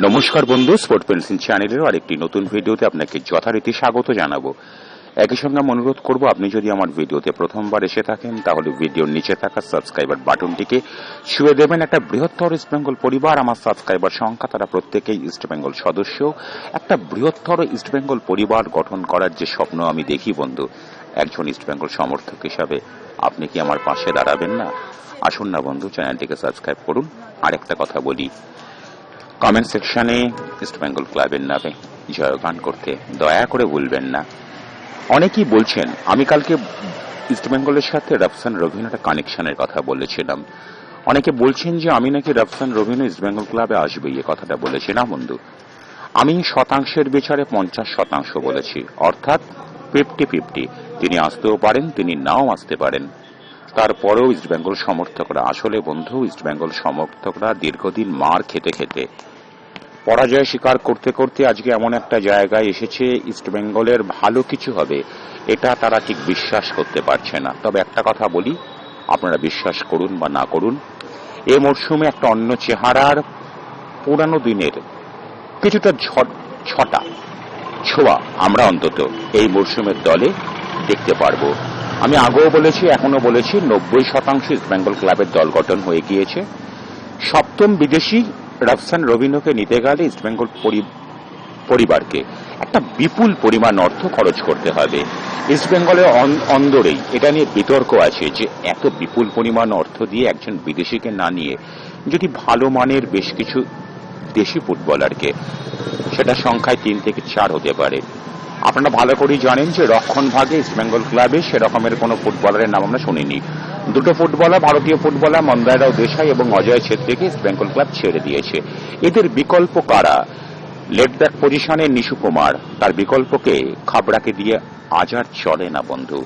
নমস্কার বন্ধু sport pencil চ্যানেলের আরেকটি নতুন ভিডিওতে আপনাকে যথারীতি স্বাগত জানাব। একই সঙ্গে আমি অনুরোধ করব, আপনি যদি আমার ভিডিওতে প্রথমবার এসে থাকেন, তাহলে ভিডিওর নিচে থাকা সাবস্ক্রাইবার বাটনটিকে ছুঁয়ে দেবেন। একটা বৃহত্তর ইস্ট বেঙ্গল পরিবার, আমার সাবস্ক্রাইবার সংখ্যা, তারা প্রত্যেকেই ইস্ট বেঙ্গল সদস্য। একটা বৃহত্তর ইস্ট বেঙ্গল পরিবার গঠন করার যে স্বপ্ন আমি দেখি বন্ধু, একজন ইস্ট বেঙ্গল সমর্থক হিসাবে, আপনি কি আমার পাশে দাঁড়াবেন না? আসুন না বন্ধু, চ্যানেলটিকে সাবস্ক্রাইব করুন। আরেকটা কথা বলি কমেন্ট সেকশনে ইস্ট বেঙ্গল ক্লাবের নামে জয়গান করতে দয়া করে ভুলবেন না। অনেকেই বলছেন, আমি কালকে ইস্ট বেঙ্গলের সাথে রফসান রবিন একটা কানেকশনের কথা বলেছিলাম। অনেকে বলছেন যে, আমি নাকি রফসান রবিন ইস্ট বেঙ্গল ক্লাবে আসবে, এই কথাটা বলেছি না বন্ধু, আমি শতাংশের বিচারে পঞ্চাশ শতাংশ বলেছি। অর্থাৎ ফিফটি ফিফটি তিনি আসতেও পারেন, তিনি নাও আসতে পারেন। তারপরেও ইস্ট বেঙ্গল সমর্থকরা, আসলে বন্ধু ইস্ট বেঙ্গল সমর্থকরা দীর্ঘদিন মার খেতে খেতে পরাজয় স্বীকার করতে করতে আজকে এমন একটা জায়গায় এসেছে ইস্ট বেঙ্গলের ভালো কিছু হবে, এটা তারা ঠিক বিশ্বাস করতে পারছে না। তবে একটা কথা বলি, আপনারা বিশ্বাস করুন বা না করুন, এ মরশুমে একটা অন্য চেহারার পুরানো দিনের কিছুটা ছটা, ছোঁয়া আমরা অন্তত এই মরশুমের দলে দেখতে পারব। আমি আগেও বলেছি এখনও বলেছি, নব্বই শতাংশ ইস্ট বেঙ্গল ক্লাবের দল গঠন হয়ে গিয়েছে। সপ্তম বিদেশি রাফসান রবিনোকে নিতে গেলে ইস্টবেঙ্গল পরি- পরিবারকে একটা বিপুল পরিমাণ অর্থ খরচ করতে হবে। ইস্টবেঙ্গলের অন- অন্দরেই এটা নিয়ে বিতর্ক আছে যে এত বিপুল পরিমাণ অর্থ দিয়ে একজন বিদেশিকে না নিয়ে যদি ভালো মানের বেশ কিছু দেশি ফুটবলারকে, সেটা সংখ্যায় তিন থেকে চার হতে পারে। আপনারা ভালো করেই জানেন যে রক্ষণ ভাগে ইস্টবেঙ্গল ক্লাবে সেরকমের কোনো ফুটবলারের নাম আমরা শুনিনি। দুটো ফুটবলার, ভারতীয় ফুটবলার মন্দায়রাও দেশাই এবং অজয় ছেত্রীকে ইস্টবেঙ্গল ক্লাব ছেড়ে দিয়েছে। এদের বিকল্প কারা? লেট ব্যাক পজিশনে নিশু কুমার। তার বিকল্পকে খাবড়াকে দিয়ে আজ আর চলে না, বন্ধু।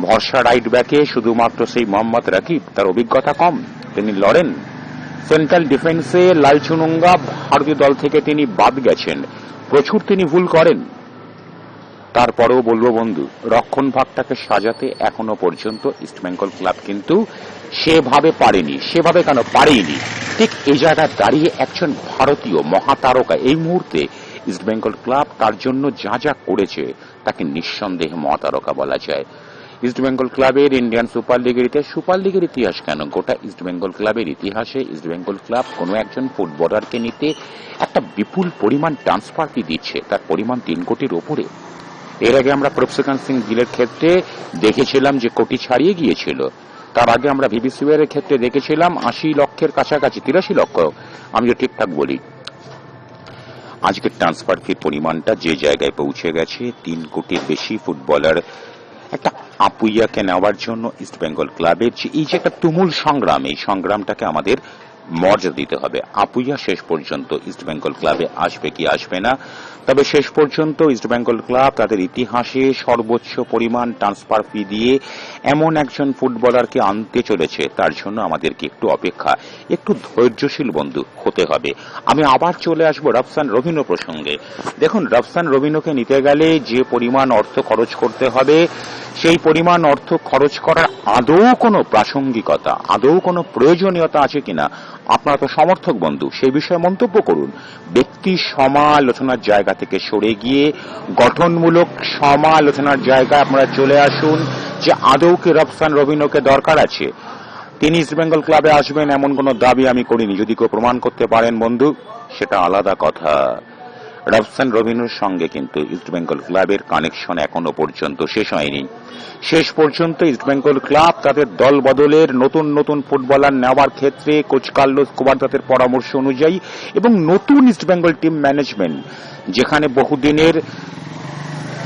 ভরসা রাইট ব্যাকে শুধুমাত্র সেই মোহাম্মদ রাকিব। তার অভিজ্ঞতা কম। তিনি লড়েন। সেন্ট্রাল ডিফেন্সে লালচুনুঙ্গা ভারতীয় দল থেকে তিনি বাদ গেছেন। প্রচুর তিনি ভুল করেন। তারপরেও বলব বন্ধু, রক্ষণ ভাগটাকে সাজাতে এখনও পর্যন্ত ইস্টবেঙ্গল ক্লাব কিন্তু সেভাবে পারেনি। সেভাবে কেন? পারেনি ঠিক এই জায়গায় দাঁড়িয়ে একজন ভারতীয় মহাতারকা এই মুহূর্তে ইস্টবেঙ্গল ক্লাব তার জন্য যা যা করেছে তাকে নিঃসন্দেহে মহাতারকা বলা যায়। ইস্টবেঙ্গল ক্লাবের ইন্ডিয়ান সুপার লিগের ইতিহাস সুপার লিগের ইতিহাস কেন? গোটা ইস্টবেঙ্গল ক্লাবের ইতিহাসে ইস্টবেঙ্গল ক্লাব কোনো একজন ফুটবলারকে নিতে একটা বিপুল পরিমাণ ট্রান্সফার ফি দিচ্ছে। তার পরিমাণ তিন কোটির ওপরে। এর আগে আমরা প্রফসেকান সিং গিলের ক্ষেত্রে দেখেছিলাম যে কোটি ছাড়িয়ে গিয়েছিল। তার আগে আমরা ভিবিসিওয়ার ক্ষেত্রে দেখেছিলাম আশি লক্ষের কাছাকাছি, তিরাশি লক্ষ। আমি যদি ঠিকঠাক বলি। আজকে ট্রান্সফার ফির পরিমাণটা যে জায়গায় পৌঁছে গেছে, তিন কোটির বেশি ফুটবলার একটা আপুইয়াকে নেওয়ার জন্য ইস্ট বেঙ্গল ক্লাবের যে এই যে একটা তুমুল সংগ্রাম, এই সংগ্রামটাকে আমাদের মর্যাদা দিতে হবে। আপুইয়া শেষ পর্যন্ত ইস্ট বেঙ্গল ক্লাবে আসবে কি আসবে না? তবে শেষ পর্যন্ত ইস্ট বেঙ্গল ক্লাব তাদের ইতিহাসে সর্বোচ্চ পরিমাণ ট্রান্সফার ফি দিয়ে এমন একজন ফুটবলারকে আনতে চলেছে, তার জন্য আমাদেরকে একটু অপেক্ষা, একটু ধৈর্যশীল বন্ধু হতে হবে। আমি আবার চলে আসব রফসান রবিনো প্রসঙ্গে। দেখুন রফসান রবিনোকে নিতে গেলে যে পরিমাণ অর্থ খরচ করতে হবে, সেই পরিমাণ অর্থ খরচ করার আদৌ কোনো প্রাসঙ্গিকতা, আদৌ কোনো প্রয়োজনীয়তা আছে কিনা? আপনারা তো সমর্থক বন্ধু সেই বিষয়ে মন্তব্য করুন। ব্যক্তি সমালোচনার জায়গা থেকে সরে গিয়ে গঠনমূলক সমালোচনার জায়গায় আপনারা চলে আসুন যে আদৌ কি রফসান রবিনোকে দরকার আছে। তিনি ইস্ট বেঙ্গল ক্লাবে আসবেন, এমন কোনো দাবি আমি করিনি। যদি কেউ প্রমাণ করতে পারেন বন্ধু, সেটা আলাদা কথা। রফসান রবিনুর সঙ্গে কিন্তু ইস্টবেঙ্গল ক্লাবের কানেকশন এখনও পর্যন্ত শেষ হয়নি। শেষ পর্যন্ত ইস্টবেঙ্গল ক্লাব তাদের দল বদলের নতুন নতুন ফুটবলার নেওয়ার ক্ষেত্রে কোচ কার্লোস কুবারদাতের পরামর্শ অনুযায়ী এবং নতুন ইস্টবেঙ্গল টিম ম্যানেজমেন্ট যেখানে বহুদিনের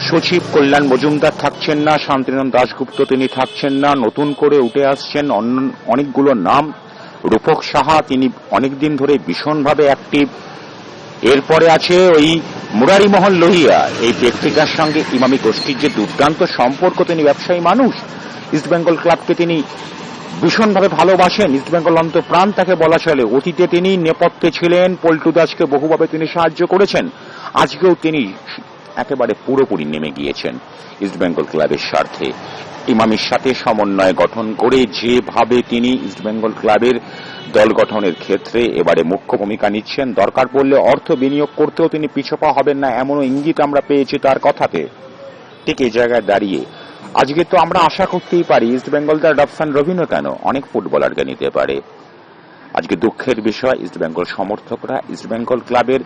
সচিব কল্যাণ মজুমদার থাকছেন না, শান্তিনন্দন দাশগুপ্ত তিনি থাকছেন না, নতুন করে উঠে আসছেন অনেকগুলো নাম। রূপক সাহা তিনি অনেকদিন ধরে ভীষণভাবে অ্যাক্টিভ এরপরে আছে ওই মুরারিমোহন লোহিয়া। এই ব্যক্তিটার সঙ্গে ইমামি গোষ্ঠীর যে দুর্দান্ত সম্পর্ক, তিনি ব্যবসায়ী মানুষ। ইস্টবেঙ্গল ক্লাবকে তিনি ভীষণভাবে ভালোবাসেন। ইস্টবেঙ্গল অন্তপ্রাণ তাকে বলা চলে। অতীতে তিনি নেপথ্যে ছিলেন, পল্টু দাসকে বহুভাবে তিনি সাহায্য করেছেন। আজকেও তিনি একেবারে পুরোপুরি নেমে গিয়েছেন ইস্টবেঙ্গল ক্লাবের স্বার্থে। ইমামির সাথে সমন্বয় গঠন করে যেভাবে তিনি ইস্টবেঙ্গল ক্লাবের দল গঠনের ক্ষেত্রে এবারে মুখ্য ভূমিকা নিচ্ছেন। দরকার পড়লে অর্থ বিনিয়োগ করতেও তিনি পিছপা হবেন না, এমনও ইঙ্গিত আমরা পেয়েছি তার কথাতে। ঠিক এই জায়গায় দাঁড়িয়ে। আজকে তো আমরা আশা করতেই পারি ইস্ট বেঙ্গল তার রফসান রবিনও কেন? অনেক ফুটবলারকে নিতে পারে। আজকে দুঃখের বিষয় ইস্ট বেঙ্গল সমর্থকরা ইস্ট বেঙ্গল ক্লাবের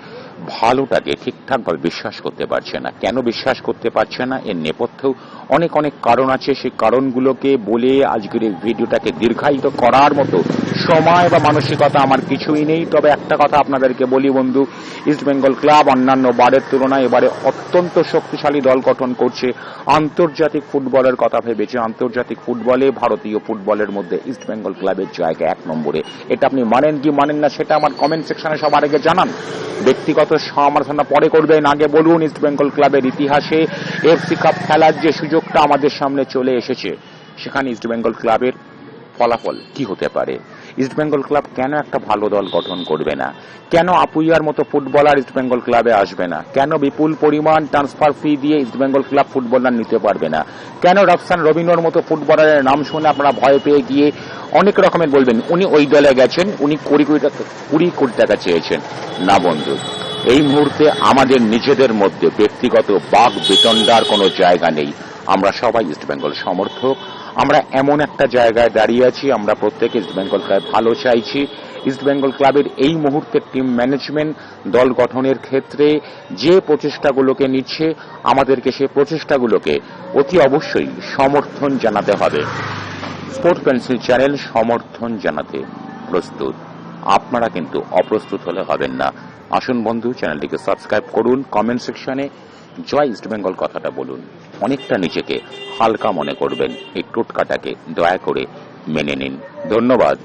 ভালোটাকে ঠিকঠাকভাবে বিশ্বাস করতে পারছে না। কেন বিশ্বাস করতে পারছে না? এর নেপথ্যেও অনেক অনেক কারণ আছে। সেই কারণগুলোকে বলে আজকের এই ভিডিওটাকে দীর্ঘায়িত করার মতো সময় বা মানসিকতা আমার কিছুই নেই। তবে একটা কথা আপনাদেরকে বলি বন্ধু ইস্ট বেঙ্গল ক্লাব অন্যান্য বারের তুলনায় এবারে অত্যন্ত শক্তিশালী দল গঠন করছে। আন্তর্জাতিক ফুটবলের কথা ভেবেছে। আন্তর্জাতিক ফুটবলে, ভারতীয় ফুটবলের মধ্যে ইস্ট বেঙ্গল ক্লাবের জায়গা এক নম্বরে। এটা আপনি মানেন কি মানেন না সেটা আমার কমেন্ট সেকশনে সবার আগে জানান। ব্যক্তিগত সমালোচনা পরে করবেন। আগে বলুন ইস্ট বেঙ্গল ক্লাবের ইতিহাসে এফসি কাপ খেলার যে সুযোগটা আমাদের সামনে চলে এসেছে। সেখানে ইস্ট বেঙ্গল ক্লাবের ফলাফল কি হতে পারে? ইস্ট বেঙ্গল ক্লাব কেন একটা ভালো দল গঠন করবে না? কেন আপুইয়ার মতো ফুটবলার ইস্ট বেঙ্গল ক্লাবে আসবে না? কেন বিপুল পরিমাণ ট্রান্সফার ফি দিয়ে ইস্ট বেঙ্গল ক্লাব ফুটবলার নিতে পারবে না? কেন রফসান রবিনোর মতো ফুটবলারের নাম শুনে আপনারা ভয় পেয়ে গিয়ে অনেক রকমের বলবেন, উনি ওই দলে গেছেন, উনি কুড়ি কোটি টাকা, কুড়ি কোটি টাকা চেয়েছেন। না বন্ধু, এই মুহূর্তে আমাদের নিজেদের মধ্যে ব্যক্তিগত বাঘ বিতণ্ডার কোনো জায়গা নেই। আমরা সবাই ইস্ট বেঙ্গল সমর্থক। আমরা এমন একটা জায়গায় দাঁড়িয়ে আছি, আমরা প্রত্যেকে ইস্ট বেঙ্গল ক্লাব ভালো চাইছি। ইস্ট বেঙ্গল ক্লাবের এই মুহূর্তে টিম ম্যানেজমেন্ট দল গঠনের ক্ষেত্রে যে প্রচেষ্টাগুলোকে নিচ্ছে, আমাদেরকে সেই প্রচেষ্টাগুলোকে অতি অবশ্যই সমর্থন জানাতে হবে। স্পোর্ট পেন্সিল চ্যানেল সমর্থন জানাতে প্রস্তুত। আপনারা কিন্তু অপ্রস্তুত হলে হবেন না। আসুন বন্ধু চ্যানেলটিকে সাবস্ক্রাইব করুন কমেন্ট সেকশনে জয় ইস্ট বেঙ্গল কথাটা বলুন। অনেকটা নিজেকে হালকা মনে করবেন। এই টোটকাটাকে দয়া করে মেনে নিন। ধন্যবাদ।